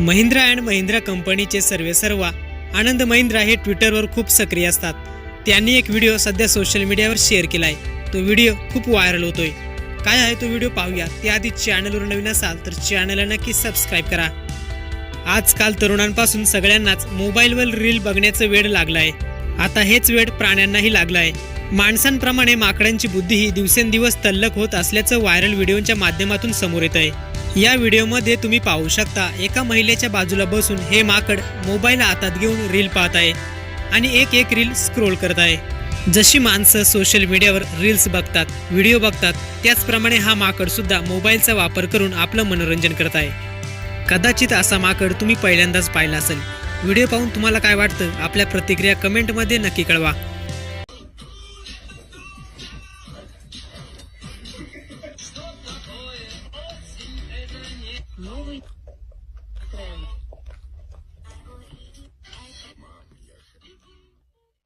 Mahindra and Mahindra कंपनीचे सर्वे सर्वा आनंद महिंद्रा हे ट्विटरवर खूप सक्रिय असतात. त्यांनी एक व्हिडिओ सध्या सोशल मीडियावर शेअर केला आहे तो व्हिडिओ खूप व्हायरल होतोय. काय आहे तो व्हिडिओ पाहूया. त्याआधी चॅनलवर नवीन असाल तर चॅनलला नक्की सबस्क्राईब करा. आजकाल तरुणांपासून सगळ्यांनाच मोबाईलवर रील बघण्याचं वेळ लागलं आहे आता हेच वेळ प्राण्यांनाही लागलं आहे माणसांप्रमाणे माकडांची बुद्धीही दिवसेंदिवस तल्लक होत असल्याचं व्हायरल व्हिडिओच्या माध्यमातून समोर येत आहे या व्हिडिओमध्ये तुम्ही पाहू शकता एका महिलेच्या बाजूला बसून हे माकड मोबाईल हातात घेऊन रील पाहत आहे आणि एक एक रील स्क्रोल करत आहे जशी माणसं सोशल मीडियावर रील्स बघतात व्हिडिओ बघतात त्याचप्रमाणे हा माकड सुद्धा मोबाईलचा वापर करून आपलं मनोरंजन करत आहे कदाचित असा माकड तुम्ही पहिल्यांदाच पाहिला असेल. व्हिडिओ पाहून तुम्हाला काय वाटतं? आपल्या प्रतिक्रिया कमेंटमध्ये नक्की कळवा.